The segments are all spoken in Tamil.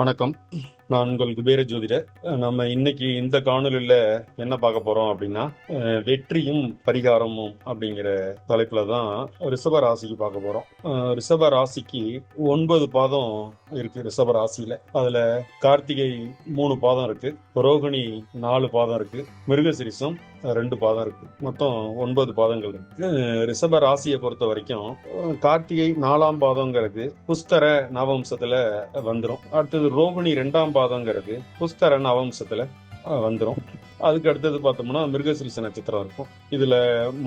வணக்கம். நான் உங்கள் குபேர ஜோதிடர். நம்ம இன்னைக்கு இந்த காணொலியில் என்ன பார்க்க போறோம் அப்படின்னா வெற்றியும் பரிகாரமும் அப்படிங்கிற தலைப்புல தான் ரிஷப ராசிக்கு பார்க்க போறோம். ரிஷப ராசிக்கு ஒன்பது பாதம் இருக்கு ரிஷப ராசியில. அதுல கார்த்திகை மூணு பாதம் இருக்கு ரோகிணி நாலு பாதம் இருக்கு மிருகசிரிசம் ரெண்டு பாதம் இருக்கு. மொத்தம் ஒன்பது பாதங்கள் இருக்கு. ரிஷப ராசியை பொறுத்த வரைக்கும் கார்த்திகை நாலாம் பாதங்கிறது புஸ்தர நவம்சத்துல வந்துடும் அடுத்தது ரோகிணி ரெண்டாம் பாதம் வாதங்கிறது புஷ்கரன் அவம்சத்துல வந்துடும் அதுக்கு அடுத்தது பார்த்தோம்னா மிருகசிரிச நட்சத்திரம் இருக்கும். இதுல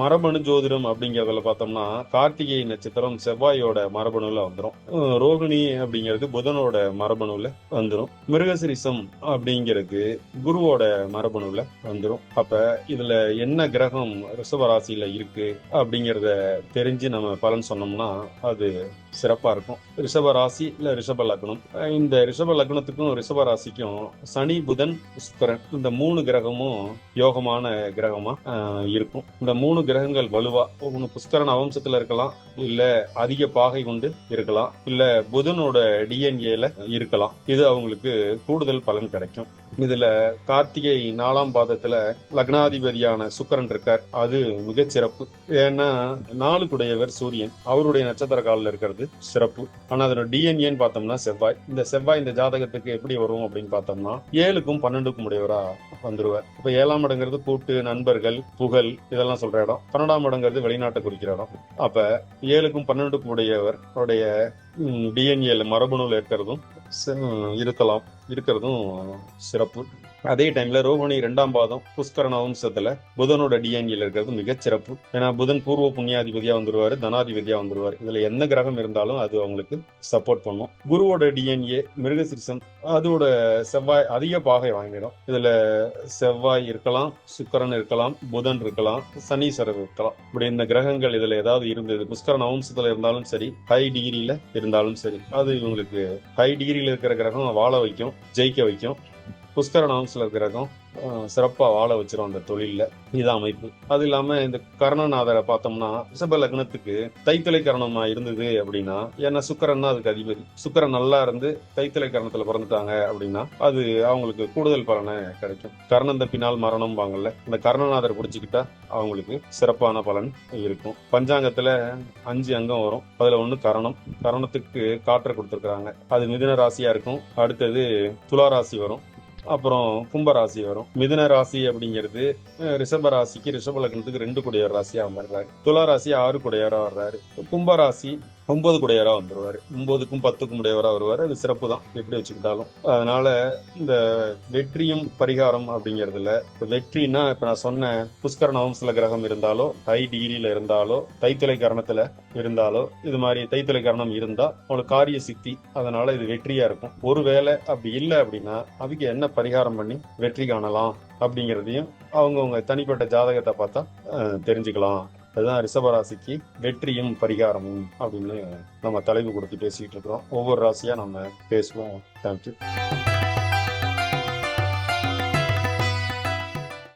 மரபணு ஜோதிடம் அப்படிங்கிறதுல பார்த்தோம்னா கார்த்திகை நட்சத்திரம் செவ்வாயோட மரபணுல வந்துடும் ரோகிணி அப்படிங்கிறது புதனோட மரபணுல வந்துடும் மிருகசிரிசம் அப்படிங்கிறது குருவோட மரபணுல வந்துடும் அப்ப இதுல என்ன கிரகம் ரிஷபராசியில இருக்கு அப்படிங்கிறத தெரிஞ்சு நம்ம பலன் சொன்னோம்னா அது சிறப்பா இருக்கும். ரிஷப ராசி இல்ல ரிஷப லக்னம். இந்த ரிஷப லக்னத்துக்கும் ரிஷப ராசிக்கும் சனி புதன் சுக்கரன் இந்த மூணு கிரகமும் யோகமான கிரகமா இருக்கும். இந்த மூணு கிரகங்கள் வலுவா ஒன்று புஷ்கரன் அவம்சத்துல இருக்கலாம் இல்ல அதிக பாகை கொண்டு இருக்கலாம் இல்ல புதனோட டிஎன்ஏல இருக்கலாம். இது அவங்களுக்கு கூடுதல் பலன் கிடைக்கும். இதுல கார்த்திகை நாலாம் பாதத்துல லக்னாதிபதியான சுக்கரன் இருக்கார். அது மிக சிறப்பு. ஏன்னா நாளுக்குடையவர் சூரியன். அவருடைய நட்சத்திர காலில் இருக்கிறது சிறப்பு. ஆனா அதோட டிஎன்ஏன்னு பார்த்தோம்னா செவ்வாய். இந்த செவ்வாய் இந்த ஜாதகத்துக்கு எப்படி வரும் அப்படின்னு பார்த்தோம்னா ஏழுக்கும் பன்னெண்டுக்கும் உடையவரா வந்துருவார். இப்ப ஏழாம் இடங்கிறது கூட்டு நண்பர்கள் புகழ் இதெல்லாம் சொல்ற இடம். பன்னெண்டாம் இடங்கிறது வெளிநாட்டை குறிக்கிற இடம். அப்ப ஏழுக்கும் பன்னெண்டுக்கும் உடையவர் அவருடைய டிஎன்ஏல மரபணுல இருக்கிறதும் இருக்கலாம் இருக்கிறதும் சிறப்பு. அதே டைம்ல ரோகிணி ரெண்டாம் பாதம் புஷ்கரண வம்சத்துல புதனோட டிஎன்ஏல இருக்கிறது மிகச்சிறப்பு ஏன்னா புதன் பூர்வ புண்ணியாதிபதியா வந்துருவாரு தனாதிபதியா வந்துருவாரு. இதுல என்ன கிரகம் இருந்தாலும் அது அவங்களுக்கு சப்போர்ட் பண்ணும். குருவோட டிஎன்ஏ மிருகசிரிசம் அதோட செவ்வாய் அதிக பாகை வாங்கிடும். இதுல செவ்வாய் இருக்கலாம் சுக்கரன் இருக்கலாம் புதன் இருக்கலாம் சனீஸ்வரர் இருக்கலாம். இப்படி இந்த கிரகங்கள் இதுல ஏதாவது இருந்தது புஷ்கரன் வம்சத்துல இருந்தாலும் சரி ஹை டிகிரியில இருந்தாலும் சரி அது இவங்களுக்கு ஹை டிகிரியில இருக்கிற கிரகம் வாழ வைக்கும் ஜெயிக்க வைக்கும். புஷ்கர வம்சத்துல கிரகம் சிறப்பாக வாழ வச்சிரும் அந்த தொழிலில். இது அமைப்பு. அது இல்லாமல் இந்த கர்ணநாதரை பார்த்தோம்னா ரிஷப லக்னத்துக்கு தைத்தலை கரணமாக இருந்தது அப்படின்னா ஏன்னா சுக்கரன் அதுக்கு அதிபதி. சுக்கரன் நல்லா இருந்து தைத்தலை கரணத்தில் பிறந்துட்டாங்க அப்படின்னா அது அவங்களுக்கு கூடுதல் பலனை கிடைக்கும். கர்ணம் தப்பினால் மரணம் வாங்கல. இந்த கர்ணநாதரை பிடிச்சிக்கிட்டா அவங்களுக்கு சிறப்பான பலன் இருக்கும். பஞ்சாங்கத்தில் அஞ்சு அங்கம் வரும். அதில் ஒன்று கரணம். கரணத்துக்கு காற்றை கொடுத்துருக்குறாங்க. அது மிதுன ராசியாக இருக்கும். அடுத்தது துலா ராசி வரும். அப்புறம் கும்ப ராசி வரும். மிதுன ராசி அப்படிங்கிறது ரிஷப ராசிக்கு ரிஷப லக்னத்துக்கு ரெண்டு குடையார் ராசியாக வர்றாரு துலா ராசி ஆறு குடையரா வர்றாரு. கும்ப ராசி ஒன்பது குடையவராக வந்துடுவார் ஒன்பதுக்கும் பத்துக்கும் உடையவராக வருவார். அது சிறப்பு தான் எப்படி வச்சுக்கிட்டாலும். அதனால இந்த வெற்றியும் பரிகாரம் அப்படிங்கிறதுல இப்போ வெற்றினா இப்போ நான் சொன்ன புஷ்கர நவம்சல கிரகம் இருந்தாலோ தை டிகிரியில் இருந்தாலோ தைத்தலை கரணத்தில் இருந்தாலோ இது மாதிரி தைத்தலை கரணம் இருந்தால் அவங்களுக்கு காரிய சித்தி அதனால இது வெற்றியாக இருக்கும். ஒருவேளை அப்படி இல்லை அப்படின்னா அதுக்கு என்ன பரிகாரம் பண்ணி வெற்றி காணலாம் அப்படிங்கிறதையும் அவங்கவுங்க தனிப்பட்ட ஜாதகத்தை பார்த்தா தெரிஞ்சுக்கலாம். அதுதான் ரிஷபராசிக்கு வெற்றியும் பரிகாரமும் அப்படின்னு நம்ம தலைவு கொடுத்து பேசிக்கிட்டு இருக்கிறோம் ஒவ்வொரு ராசியாக நம்ம பேசுவோம். தேங்க்யூ